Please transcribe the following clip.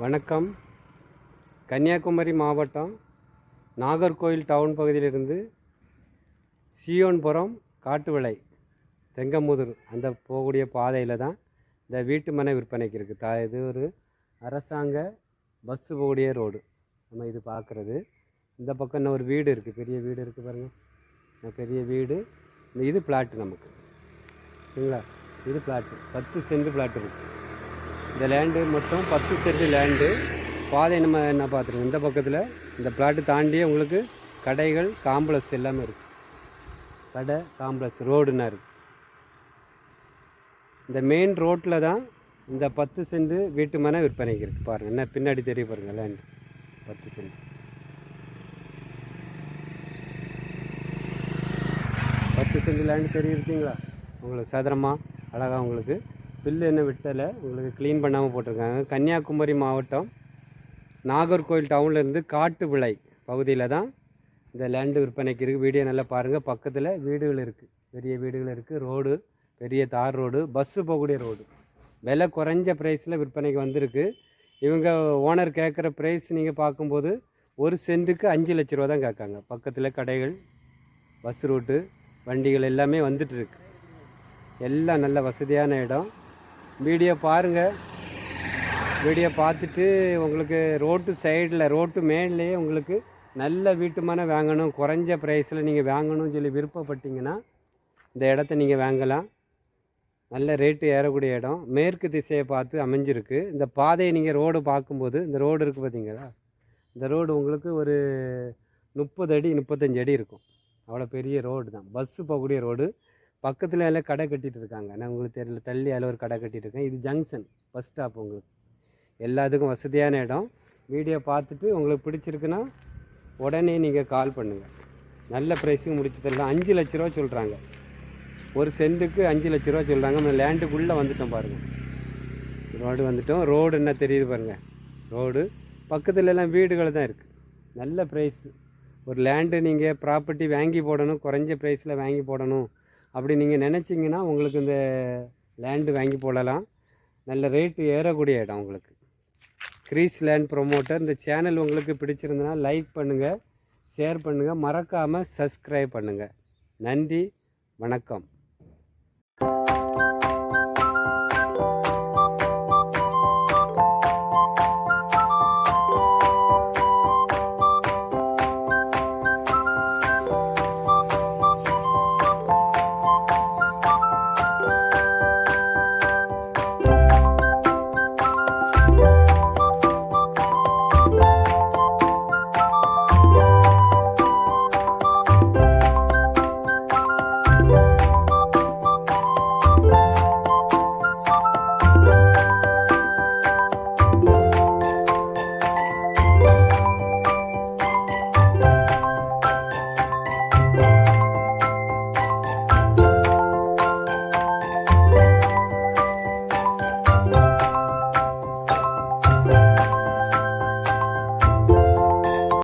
வணக்கம். கன்னியாகுமரி மாவட்டம் நாகர்கோயில் டவுன் பகுதியிலிருந்து சியோன்புரம் காட்டுவிளை தெங்கமுதிர் அந்த போகக்கூடிய பாதையில் தான் இந்த வீட்டு மனை விற்பனைக்கு இருக்குது தா இது ஒரு அரசாங்க பஸ்ஸு போகக்கூடிய ரோடு. நம்ம இது பார்க்குறது இந்த பக்கம் இன்னும் ஒரு வீடு இருக்குது பெரிய வீடு இருக்குது பாருங்கள் பெரிய வீடு. இந்த இது பிளாட்டு நமக்கு. சரிங்களா? இது பிளாட்டு பத்து சென்ட் பிளாட் இருக்குது இந்த லேண்டு மொத்தம் பத்து சென்ட் லேண்டு பாதை நம்ம என்ன பார்த்துருக்கோம்? இந்த பக்கத்தில் இந்த பிளாட்டு தாண்டியே உங்களுக்கு கடைகள் காம்ப்ளெக்ஸ் எல்லாமே இருக்குது கடை காம்ப்ளெக்ஸ் ரோடுன்னா இருக்குது இந்த மெயின் ரோட்டில் தான் இந்த பத்து சென்ட் வீட்டு மனை விற்பனைக்கு இருக்குது பாருங்கள் என்ன பின்னாடி தெரிய பாருங்கள் லேண்டு பத்து சென்ட். பத்து சென்ட் லேண்டு தெரியுறீங்களா உங்களுக்கு சதுரமாக அழகாக உங்களுக்கு பில்லு என்ன விட்டலை? உங்களுக்கு க்ளீன் பண்ணாமல் போட்டிருக்காங்க. கன்னியாகுமரி மாவட்டம் நாகர்கோவில் டவுன்லேருந்து காட்டு விளை பகுதியில் தான் இந்த லேண்டு விற்பனைக்கு இருக்குது வீடியோ நல்லா பாருங்கள் பக்கத்தில் வீடுகள் இருக்குது பெரிய வீடுகள் இருக்குது ரோடு பெரிய தார் ரோடு பஸ்ஸு போகக்கூடிய ரோடு. விலை குறைஞ்ச ப்ரைஸில் விற்பனைக்கு வந்திருக்கு. இவங்க ஓனர் கேட்குற ப்ரைஸ் நீங்கள் பார்க்கும்போது ஒரு சென்ட்டுக்கு அஞ்சு லட்ச ரூபா தான் கேட்காங்க. பக்கத்தில் கடைகள் பஸ் ரூட்டு வண்டிகள் எல்லாமே வந்துட்டுருக்கு எல்லாம் நல்ல வசதியான இடம். வீடியோ பாருங்கள் வீடியோ பார்த்துட்டு உங்களுக்கு ரோட்டு சைடில் ரோட்டு மேலேயே உங்களுக்கு நல்ல வீட்டுமான வாங்கணும். குறைஞ்ச ப்ரைஸில் நீங்கள் வாங்கணும்னு சொல்லி விருப்பப்பட்டீங்கன்னா இந்த இடத்த நீங்கள் வாங்கலாம். நல்ல ரேட்டு ஏறக்கூடிய இடம். மேற்கு திசையை பார்த்து அமைஞ்சிருக்கு. இந்த பாதையை நீங்கள் ரோடு பார்க்கும்போது இந்த ரோடு இருக்குது பார்த்தீங்களா இந்த ரோடு உங்களுக்கு ஒரு முப்பது அடி முப்பத்தஞ்சு அடி இருக்கும். அவ்வளோ பெரிய ரோடு தான் பஸ்ஸு போகக்கூடிய ரோடு. பக்கத்தில் எல்லாம் கடை கட்டிகிட்டு இருக்காங்க. நான் உங்களுக்கு தெரியல தள்ளி அதில் ஒரு கடை கட்டிகிட்டு இருக்கேன். இது ஜங்ஷன் பஸ் ஸ்டாப் உங்களுக்கு. எல்லாத்துக்கும் வசதியான இடம். வீடியோ பார்த்துட்டு உங்களுக்கு பிடிச்சிருக்குன்னா உடனே நீங்கள் கால் பண்ணுங்கள் நல்ல ப்ரைஸுக்கு முடிச்சு தரலாம். அஞ்சு லட்ச ரூபா சொல்கிறாங்க ஒரு சென்ட்டுக்கு அஞ்சு லட்ச ரூபா சொல்கிறாங்க நம்ம லேண்டுக்குள்ளே வந்துட்டோம் பாருங்கள் ரோடு வந்துட்டோம். ரோடு என்ன தெரியுது பாருங்கள் ரோடு பக்கத்துல எல்லாம் வீடுகள் தான் இருக்குது நல்ல ப்ரைஸ் ஒரு லேண்டு நீங்கள் ப்ராப்பர்ட்டி வாங்கி போடணும். குறைஞ்ச ப்ரைஸில் வாங்கி போடணும். அப்படி நீங்கள் நினச்சிங்கன்னா உங்களுக்கு இந்த லேண்டு வாங்கி போடலாம். நல்ல ரேட்டு ஏறக்கூடிய இடம் உங்களுக்கு. க்ரீஸ் லேண்ட் ப்ரொமோட்டர் இந்த சேனல் உங்களுக்கு பிடிச்சிருந்தனா லைக் பண்ணுங்கள் ஷேர் பண்ணுங்கள் மறக்காமல் சப்ஸ்கிரைப் பண்ணுங்கள் நன்றி வணக்கம்.